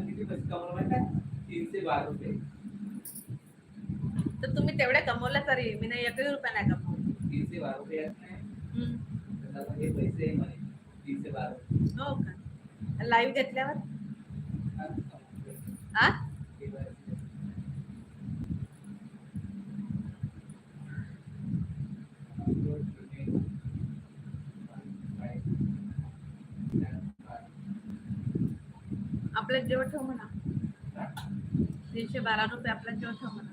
ना माझ मी ना किती पैसे कमवले माहिती आहे तीनशे बारा रुपये. तर तुम्ही तेवढे कमवले तरी मी नाही एकही रुपया नाही कमवले. तीनशे बारा रुपये आहेत हम्म. हे पैसे आहे म्हणे. तीनशे बारा रुपये. हो का? लाईव्ह घेतल्यावर हा, कमवले. हा हे बरं. आपल्या जेव्हा ठेव म्हणा. तीनशे बारा रुपये आपल्या जेव्हा ठेव म्हणा.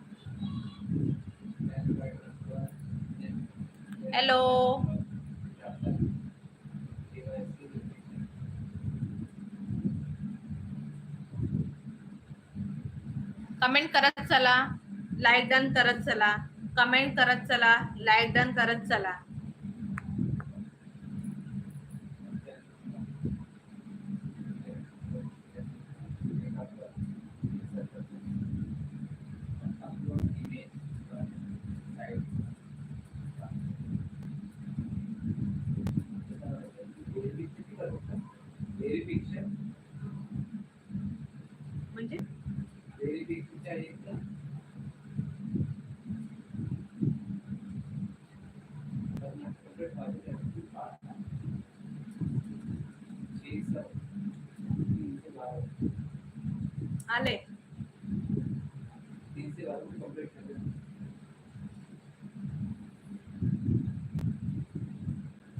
हॅलो. कमेंट करत चला. लाईक डन करत चला. कमेंट करत चला. लाईक डन करत चला.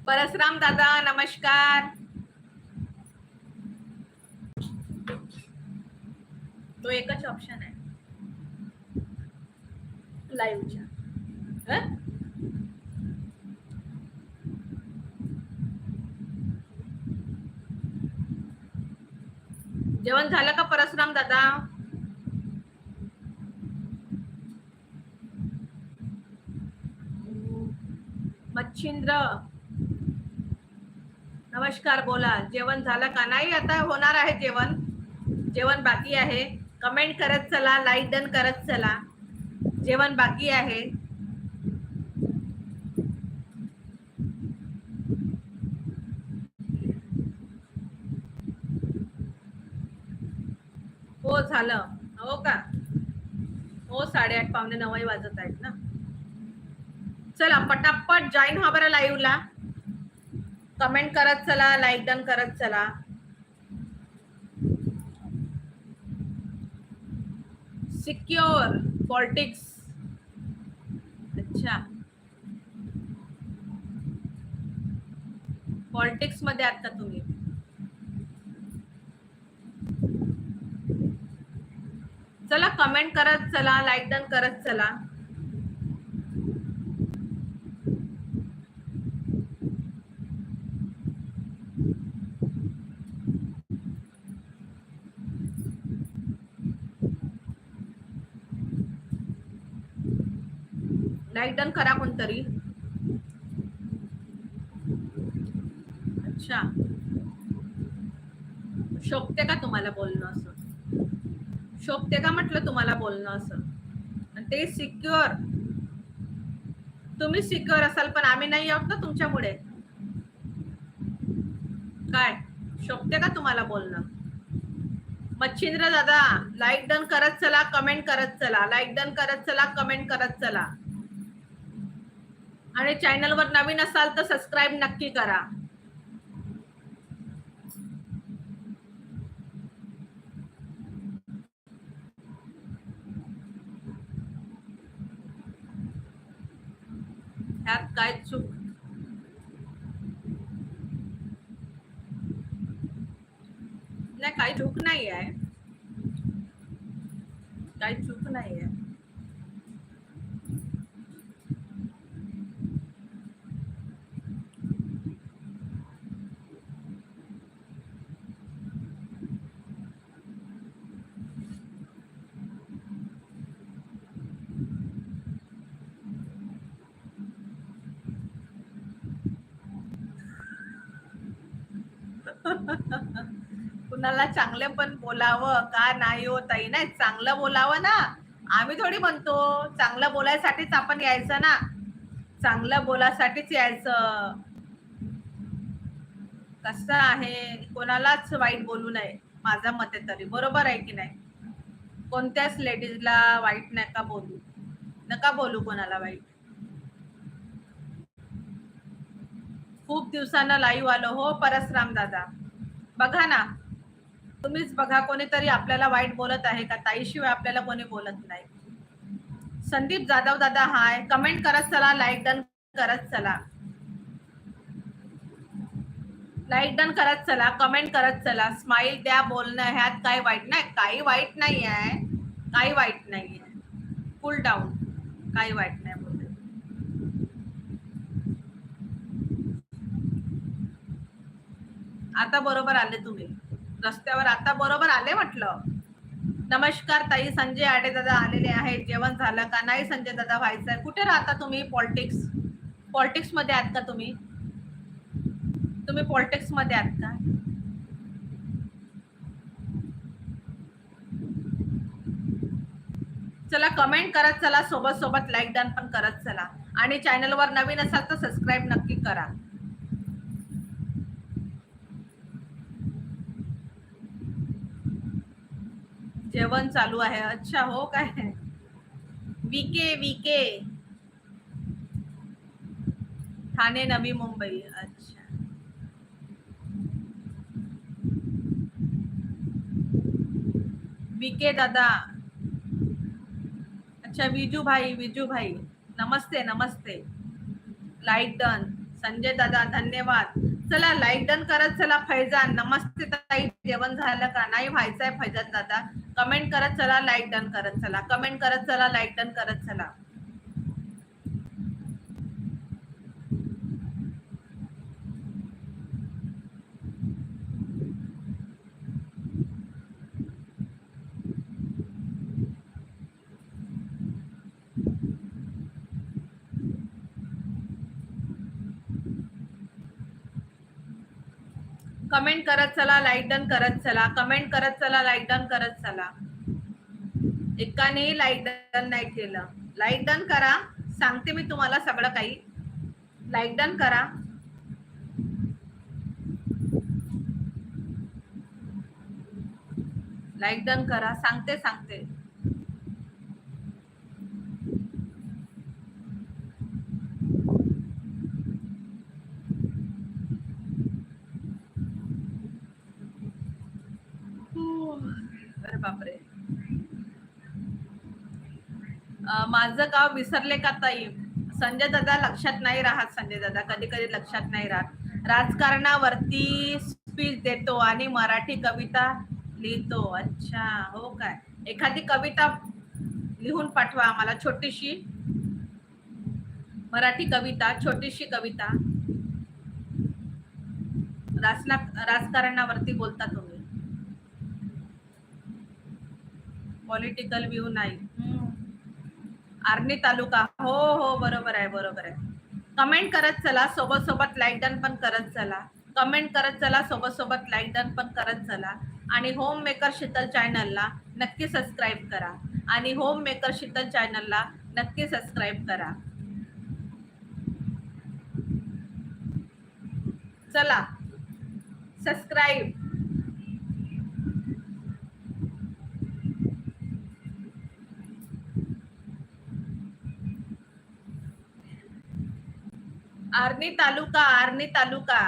परसराम दादा नमस्कार। तो एकच ऑप्शन हं? जेवण झालं का परसराम दादा? मच्छिंद्र. नमस्कार बोला. जेवण झालं का? नाही आता होणार आहे जेवण. जेवण बाकी आहे. कमेंट करत चला लाईक डन करत चला. जेवण बाकी आहे. हो झालं. हो का? हो साडेआठ पावणे नऊही वाजत आहेत ना. चला पटापट जॉईन व्हा बरं लाईव्हला कमेंट करत चला लाईक डन करत चला. सिक्युअर पॉलिटिक्स अच्छा. पॉलिटिक्समध्ये आता तुम्ही? चला कमेंट करत चला लाईक डन करत चला. लाइट डन करा कोणतरी. अच्छा. शोभते का तुम्हाला बोलणं असं? शोभते का म्हटलं तुम्हाला बोलणं असं? आणि ते सिक्युअर तुम्ही सिक्युअर असाल पण आम्ही नाही आहोत ना तुमच्यामुळे. काय? शोभते का तुम्हाला बोलणं? मच्छिंद्र दादा लाईक डन करत चला कमेंट करत चला. लाईक डन करत चला कमेंट करत चला. आणि चॅनलवर नवीन असाल तर सबस्क्राईब नक्की करा. ह्यात काय चूक? नाही काही चूक नाही आहे काही चूक नाही आहे कुणाला चांगले पण बोलावं का नाही हो ताई? नाही चांगलं बोलावं ना. आम्ही थोडी म्हणतो चांगलं बोलायसाठीच आपण यायचं ना. चांगलं बोलासाठीच यायचं. कसं आहे? कोणालाच वाईट बोलू नये माझं मत आहे तरी. बरोबर आहे की नाही? कोणत्याच लेडीजला वाईट नका बोलू. नका बोलू कोणाला वाईट. खूप दिवसानं लाईव्ह आलो हो परसराम दादा. बघा ना तुम्हीच बघा कोणीतरी आपल्याला वाईट बोलत आहे का? ताईशिवाय आपल्याला कोणी बोलत नाही. संदीप जाधव दादा हाय. कमेंट करत चला लाईक डन करत चला. लाईक डन करत चला कमेंट करत चला. स्माइल द्या बोलणं ह्यात काही वाईट नाही. काही वाईट नाही आहे. काही वाईट नाही आहे. फुल डाऊन काही वाईट नाही बोलत आता बरोबर आले तुम्ही. रस्त्यावर आता बरोबर आले म्हटलं? नमस्कार ताई संजय आडे दादा आलेले आहेत. जेवण झालं का नाही संजय दादा व्हायचं कुठे राहता तुम्ही? पॉलिटिक्स? पॉलिटिक्समध्ये आहात का तुम्ही? तुम्ही पॉलिटिक्समध्ये आहात का? चला कमेंट करत चला. सोबत सोबत लाईक डन पण करत चला. आणि चॅनलवर नवीन असाल तर सबस्क्राईब नक्की करा. जेवण चालू आहे. अच्छा हो काय? विके विके. ठाणे नवी मुंबई. अच्छा. विके दादा. अच्छा विजू भाई विजू भाई नमस्ते नमस्ते. लाईक डन संजय दादा धन्यवाद. चला लाईक डन करत चला फैजान. नमस्ते ताई. जेवण झालं का? नाही व्हायचंय फैजान दादा. कमेंट करत चला लाईक डन करत चला. कमेंट करत चला लाईक डन करत चला. कमेंट करत चला लाईक डन करत चला. कमेंट करत चला लाईक डन करत चला. एकानेही लाईक डन नाही केलं. लाईक डन करा. सांगते मी तुम्हाला सगळं काही. लाईक डन करा. लाईक डन करा. सांगते सांगते अरे बापरे अं, माझं गाव विसरले का ताई? संजय दादा लक्षात नाही राहत संजय दादा. कधी कधी लक्षात नाही राहत. राजकारणावरती स्पीच देतो आणि मराठी कविता लिहितो. अच्छा हो काय? एखादी कविता लिहून पाठवा आम्हाला छोटीशी. मराठी कविता छोटीशी कविता. राजना राजकारणावरती बोलता तुम्ही. पॉलिटिकल व्ह्यू नाही. आर्णी तालुका. हो हो बरोबर आहे बरोबर आहे. कमेंट करत चला सोबत सोबत लाईक डन पण करत चला. कमेंट करत चला सोबत सोबत लाईक डन पण करत चला. आणि होम मेकर शीतल चॅनलला नक्की सबस्क्राईब करा. आणि होम मेकर शीतल चॅनलला नक्की सबस्क्राईब करा. चला. सबस्क्राईब आर्णी तालुका आर्णी तालुका.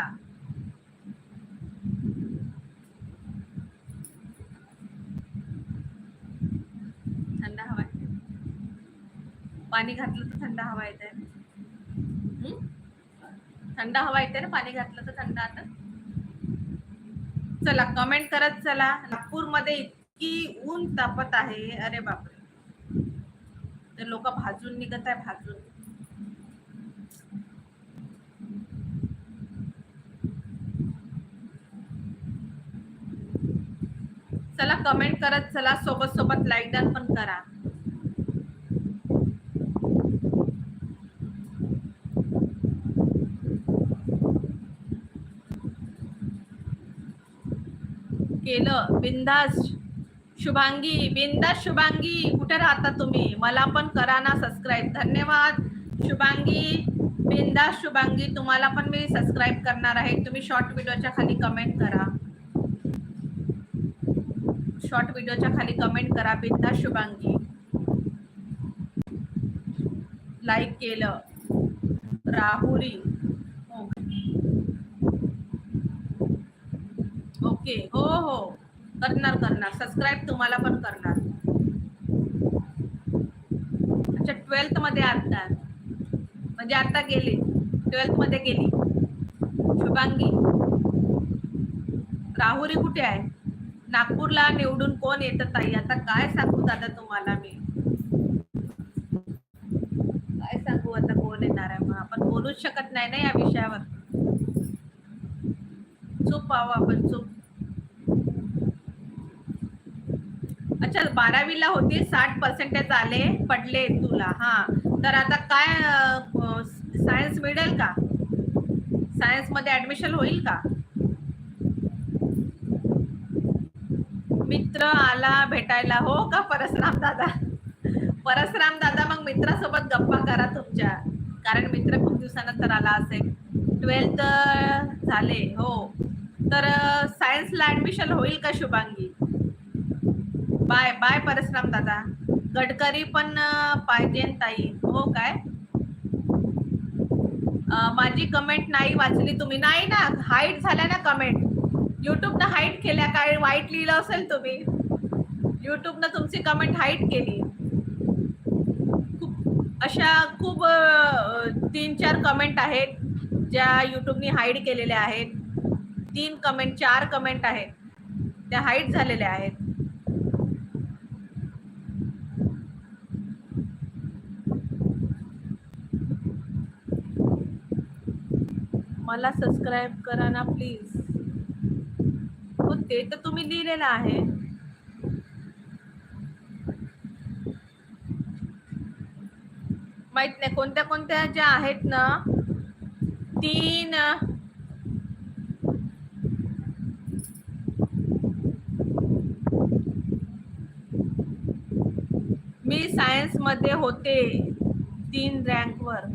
थंड हवा आहे. पाणी घातलं तर थंड हवा येते थंड हवा येते ना पाणी घातलं तर थंड आता? चला कमेंट करत चला. नागपूरमध्ये इतकी ऊन तापत आहे. अरे बापरे. तर लोक भाजून निघत आहे भाजून. चला कमेंट करत चला सोबत सोबत लाईक डन पण करा. केलं. बिंदास. शुभांगी. बिंदास शुभांगी. कुठे राहता तुम्ही? मला पण करा ना सबस्क्राईब धन्यवाद. शुभांगी. बिंदास शुभांगी. तुम्हाला पण मी सबस्क्राईब करणार आहे. तुम्ही शॉर्ट व्हिडिओच्या खाली कमेंट करा. शॉर्ट व्हिडिओच्या खाली कमेंट करा. बिंदा शुभांगी. लाईक केलं. राहुरी ओके हो हो. करणार करणार. सबस्क्राईब तुम्हाला पण करणार. अच्छा ट्वेल्थमध्ये आता. म्हणजे आता गेली. ट्वेल्थमध्ये गेली. शुभांगी. राहुरी कुठे आहे? नागपूरला निवडून कोण येत ताई? आता काय सांगू दादा तुम्हाला मी? काय सांगू आता कोण येणार आहे? मग आपण बोलूच शकत नाही ना या विषयावर. चुप पाहू आपण चुप. अच्छा बारावीला होती साठ पर्सेंटेज आले पडले तुला. हा. तर आता काय सायन्स मिळेल का? सायन्समध्ये ऍडमिशन होईल का? मित्र आला भेटायला. हो का? परसराम दादा? परसराम दादा मग मित्रासोबत गप्पा करा तुमच्या. कारण मित्र खूप दिवसानंतर आला असेल. ट्वेल्थ झाले. हो. तर सायन्सला ऍडमिशन होईल का शुभांगी? बाय बाय परसराम दादा. गडकरी पण पाहिजे ताई. हो काय? माझी कमेंट नाही वाचली तुम्ही. नाही ना हाईट झाल्या ना कमेंट युट्यूबनं हाईट केल्या काय वाईट लिहिलं असेल तुम्ही. युट्यूबनं तुमची कमेंट हाईट केली. खूप अशा खूप तीन चार कमेंट आहेत ज्या युट्यूबनी हाईड केलेल्या आहेत. तीन कमेंट चार कमेंट आहेत. त्या हाईट झालेल्या आहेत. मला सबस्क्राईब करा ना प्लीज हो ते तर तुम्ही लिहिलेलं आहे. माहीत नाही कोणत्या कोणत्या ज्या आहेत ना तीन मी सायन्समध्ये होते तीन रँकवर वर.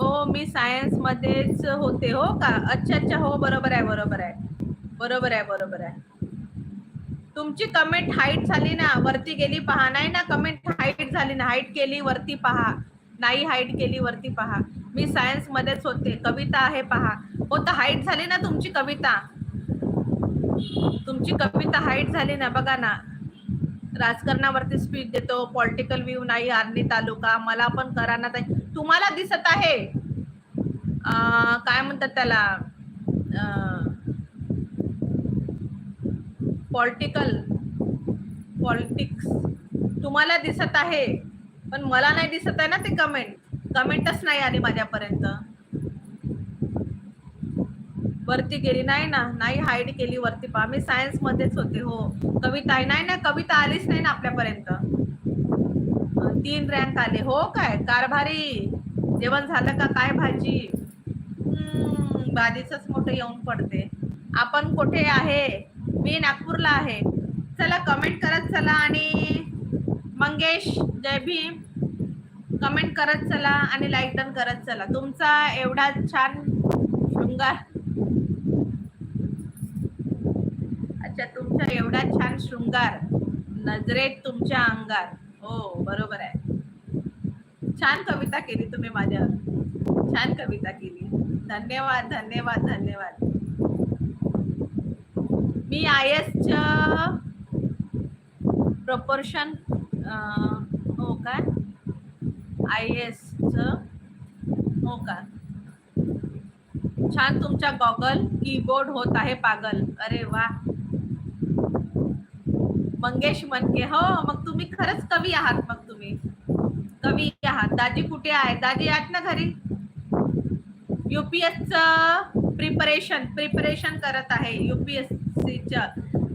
ओ मी सायन्स मध्येच होते हो का? अच्छा अच्छा हो बरोबर आहे बरोबर आहे. बरोबर आहे बरोबर आहे. तुमची कमेंट हाईट झाली ना वरती गेली पहा. नाही ना कमेंट हाईट झाली ना हाईट केली वरती पहा. नाही हाईट केली वरती पहा. मी सायन्स मध्येच होते. कविता आहे पहा. हो तर हाईट झाली ना तुमची कविता? तुमची कविता हाईट झाली ना बघा ना. राजकारणावरती स्पीच देतो पॉलिटिकल व्ह्यू नाही आर्णी तालुका. मला पण करा ना ताई. तुम्हाला दिसत आहे. काय म्हणतात त्याला? पॉलिटिकल पॉलिटिक्स तुम्हाला दिसत आहे पण मला नाही दिसत आहे ना ते कमेंट कमेंटच नाही आली माझ्यापर्यंत. वरती गेली नाही ना नाही हाईड केली वरती. पहा मी सायन्स मध्येच होते हो. कविता आहे नाही ना कविता आलीच नाही ना आपल्यापर्यंत. तीन रँक आले हो काय? कारभारी. जेवण झालं का? काय भाजी? हम्म, भाजीच मोठं येऊन पडते. आपण कुठे आहे? मी नागपूरला आहे. चला कमेंट करत चला आणि मंगेश जय भीम. कमेंट करत चला आणि लाईक डन करत चला. तुमचा एवढा छान शृंगार. अच्छा तुमचा एवढा छान शृंगार. नजरेत तुमच्या अंगार हो बरोबर आहे. छान कविता केली तुम्ही माझ्यावर. छान कविता केली. धन्यवाद धन्यवाद धन्यवाद. मी आय एसचं प्रपोर्शन हो काय आय एसचं हो का? छान तुमचा गॉगल कीबोर्ड होत आहे पागल. अरे वा. मंगेश मनके. हो मग तुम्ही खरंच कवी आहात मग तुम्ही. कवी आहात. दाजी कुठे आहे दाजी आहेत ना घरी? युपीएस च प्रिपरेशन प्रिपरेशन करत आहे युपीएससी च.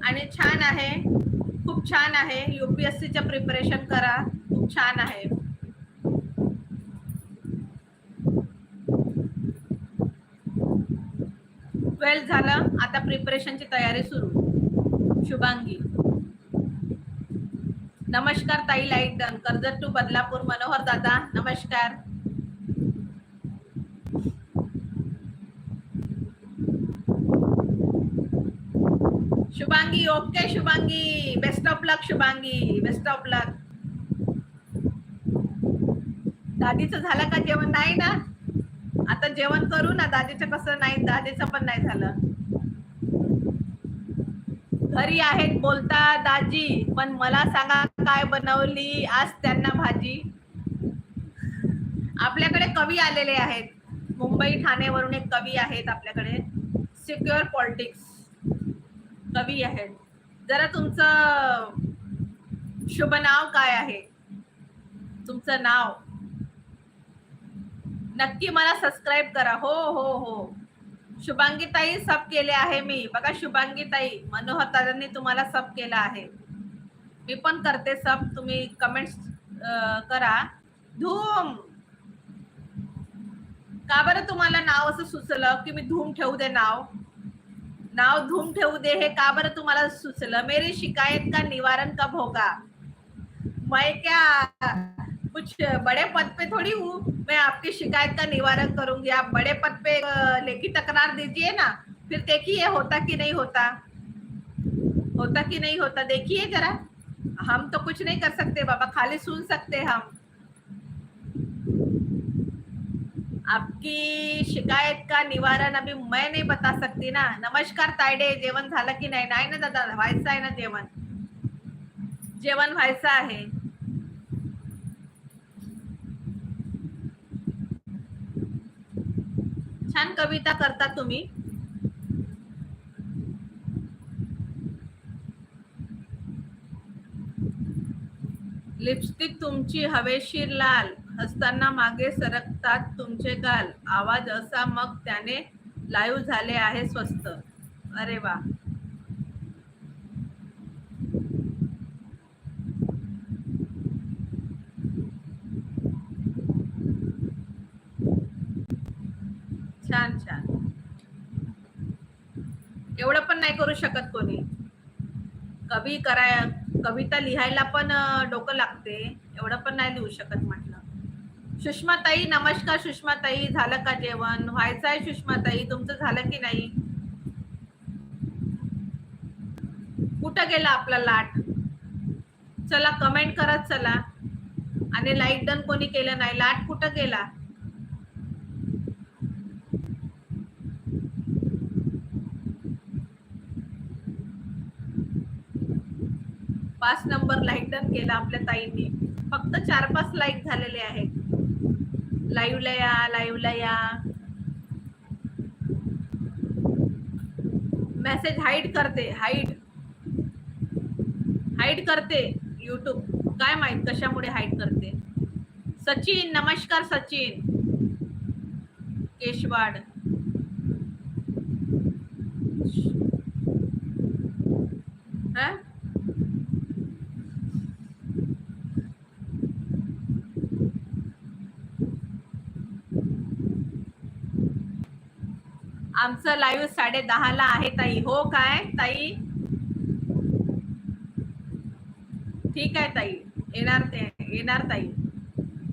आणि छान आहे. खूप छान आहे. युपीएससीच्या च प्रिपरेशन करा. खूप छान आहे. ट्वेल्थ झालं. आता प्रिपरेशनची तयारी सुरू. शुभांगी. नमस्कार ताई like done. Karjat to Badlapur Manohar दादा नमस्कार. Shubhangi okay Shubhangi. Best of luck Shubhangi. Best of luck दादीचं झालं का जेवण? नाही ना? आता जेवण करू ना. दादीचं कसं नाही दादीचं पण नाही झालं. घरी आहेत बोलता दाजी पण मला सांगा काय बनवली? आज त्यांना भाजी. आपल्याकडे कवी आलेले आहेत. मुंबई ठाणेवरून एक कवी आहेत आपल्याकडे. सिक्युअर पॉलिटिक्स कवी आहेत. जरा तुमचं शुभ नाव काय आहे? तुमचं नाव? नक्की मला सबस्क्राईब करा. हो हो हो. शुभांगीताई सब केले आहे मी. बघा शुभांगीताई मनोहर तुम्हाला सब केलं आहे. मी पण करते सब तुम्ही कमेंट्स करा. धूम! का बरं तुम्हाला नाव असं सुचलं की मी धूम ठेवू दे नाव? नाव धूम ठेवू दे हे का बरं तुम्हाला सुचलं? मेरी शिकायत का निवारण कब होगा? मैं क्या कुछ बड़े पद पे थोड़ी हूँ? मैं आपकी शिकायत का निवारण करूँगी। आप बड़े पद पे लेखी तकरार दीजिए ना। फिर देखिए होता कि नहीं होता। होता कि नहीं होता? देखिए जरा। हम तो कुछ नहीं कर सकते बाबा, खाली सुन सकते हम। आपकी शिकायत का निवारण अभी मैं नहीं बता सकती ना। नमस्कार तायडे जेवण झालं की नाही? नाही ना दादा व्हायचं आहे ना जेवण? जेवण व्हायचं आहे. छान कविता करता तुम्ही. लिपस्टिक तुमची हवेशीर लाल. हसताना मागे सरकतात तुमचे गाल. आवाज असा मग त्याने लाईव्ह झाले आहे स्वस्त. अरे वा. छान छान. एवढं पण नाही करू शकत कोणी. कवी कराय कविता लिहायला पण डोकं लागते. एवढं पण नाही लिहू शकत म्हटलं. सुषमाताई नमस्कार सुषमाताई. झालं का जेवण? व्हायचं आहे सुषमाताई? तुमचं झालं की नाही? कुठं गेला आपला लाट? चला कमेंट करत चला. आणि लाईक डन कोणी केलं नाही? लाट कुठं गेला? पाच नंबर लाईक डन केला आपल्या ताईंनी. फक्त चार पाच लाईक झालेले आहेत. लाईव्हला या लाईव्हला या. मेसेज हाईड करते हाईड हाईड करते युट्यूब काय माहीत कशामुळे हाईड करते? सचिन नमस्कार सचिन. केशवाड हा आमचं लाईव्ह साडे ला आहे ताई. हो काय ताई? ठीक आहे ताई. येणार ते येणार ताई.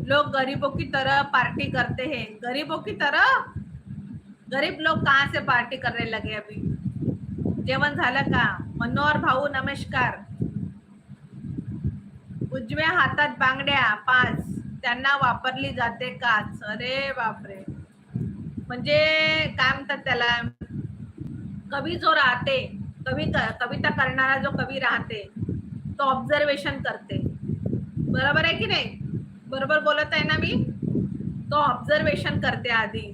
लोग गरीबों की तरह पार्टी करते हैं. गरीबों की तरह? गरीब लोग कहाँ से पार्टी करने लगे अभी? जेवण झालं का? मनोहर भाऊ नमस्कार. उजव्या हातात बांगड्या पाच. त्यांना वापरली जाते काच. अरे बापरे. म्हणजे काय म्हणतात त्याला कवी जो राहते कवी कविता करणारा जो कवी राहते तो ऑब्झर्वेशन करते. बरोबर आहे की नाही? बरोबर बोलत आहे ना मी? तो ऑब्झर्वेशन करते आधी.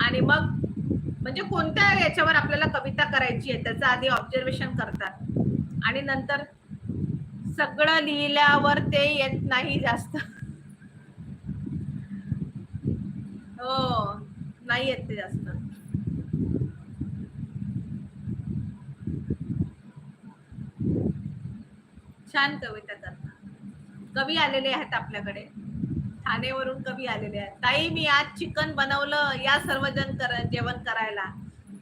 आणि मग म्हणजे कोणत्या याच्यावर आपल्याला कविता करायची आहे त्याचं आधी ऑब्झर्वेशन करतात. आणि नंतर सगळं लिहिल्यावर ते येत नाही जास्त. हो नाही येत ते जास्त. छान कविता करता कवी आलेले आहेत आपल्याकडे. ठाणेवरून कवी आलेले आहेत. ताई मी आज चिकन बनवलं. या सर्वजण कर जेवण करायला.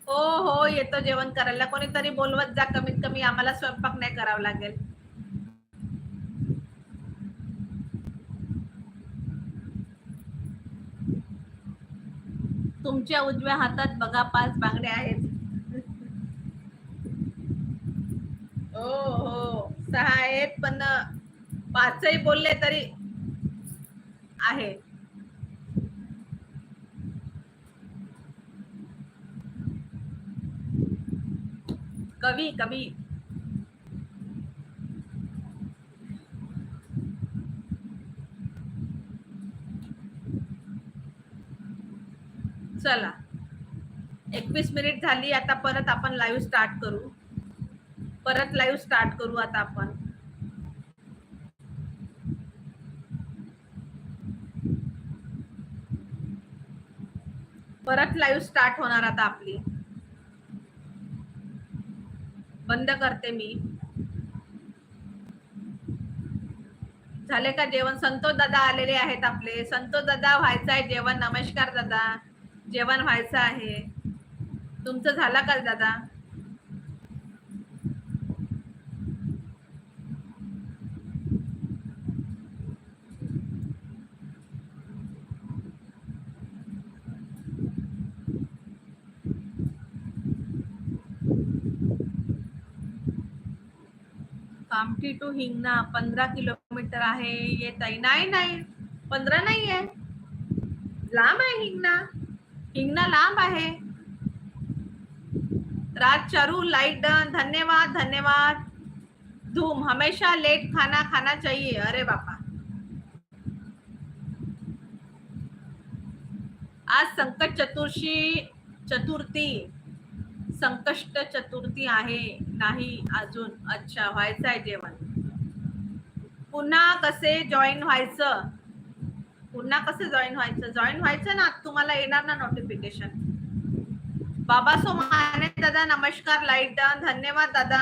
हो हो येतो जेवण करायला. कोणीतरी बोलवत जा कमीत कमी आम्हाला स्वयंपाक नाही करावा लागेल. तुमच्या उजव्या हातात बघा पाच बांगड्या आहेत. हो हो. सहा आहेत पण पाचही बोलले तरी आहे. कवी कवी. चला. एकवीस मिनिट झाली आता परत आपण लाईव्ह स्टार्ट करू. परत लाईव्ह स्टार्ट करू आता आपण. परत लाईव्ह स्टार्ट होणार आता आपली. बंद करते मी. झाले का जेवण? संतोष दादा आलेले आहेत आपले. संतोष दादा व्हायचं आहे जेवण. नमस्कार दादा. जेवण व्हायचं आहे. तुमचं झालं का दादा? कामठी टू हिंगणा पंधरा किलोमीटर आहे. येत आहे नाही नाही पंधरा नाही आहे लांब आहे हिंगणा. हिंगणा लांब आहे. राज चारू लाइट डन धन्यवाद धन्यवाद. धूम हमेशा लेट खाना खाना चाहिए. अरे बापा. आज संकट चतुर्थी चतुर्थी. संकष्ट चतुर्थी आहे. नाही अजून. अच्छा व्हायचं आहे जेवण. पुन्हा कसे जॉईन व्हायचं? पुन्हा कसं जॉईन व्हायचं? जॉईन व्हायचं ना तुम्हाला येणार ना नोटिफिकेशन बाबा सो माने दादा नमस्कार लाइट डन धन्यवाद दादा.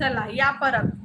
चला या परत.